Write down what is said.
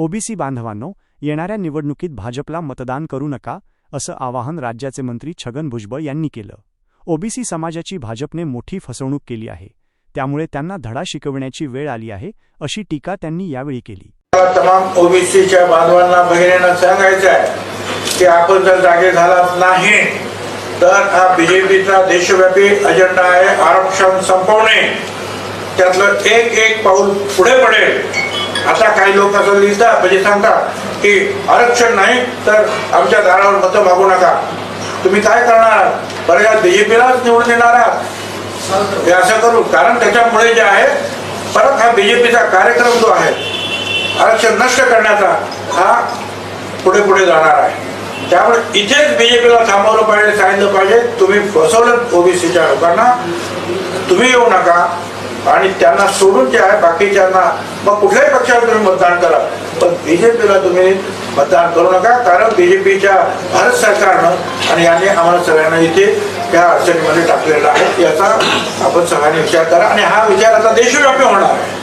OBC बांधवांनो येणाऱ्या निवडणुकीत भाजपला मतदान करू नका असं आवाहन राज्याचे मंत्री छगन भुजबळ यांनी केलं. ओबीसी समाजाची भाजपने मोठी फसवणूक केली आहे. त्यामुळे त्यांना धडा शिकविण्याची वेळ आली आहे अशी टीका त्यांनी यावेळी केली. तमाम ओबीसीच्या बांधवांना बहिणींना सांगायचं आहे की आपण जर जागे झालात नाही तर हा बीजेपीचा देशव्यापी अजेंडा आहे आरक्षण संपवणे. त्यातलं एक एक पाऊल पुढे पडेल. आता काही लोक असं लिहितात म्हणजे सांगतात की आरक्षण नाही तर आमच्या दारावर मतं मागू नका. तुम्ही काय करणार? बरं या बीजेपीलाच निवडून देणार आहात. हे असं करू. कारण त्याच्यामुळे जे आहे परत हा बीजेपीचा कार्यक्रम जो आहे आरक्षण नष्ट करण्याचा हा पुढे पुढे जाणार आहे. त्यामुळे इथेच बीजेपीला थांबवलं पाहिजे सांगितलं पाहिजे तुम्ही फसवलं ओबीसीच्या लोकांना. तुम्ही येऊ नका. आणि त्यांना सोडून जे आहे बाकीच्यांना मग कुठल्याही पक्षाला तुम्ही मतदान करा. पण बीजेपीला तुम्ही मतदान करू नका कारण बीजेपीच्या भारत सरकारनं आणि याने आम्हाला सगळ्यांना इथे त्या अडचणीमध्ये टाकलेला आहे. याचा आपण सगळ्यांनी विचार करा. आणि हा विचार आता देशव्यापी होणार आहे.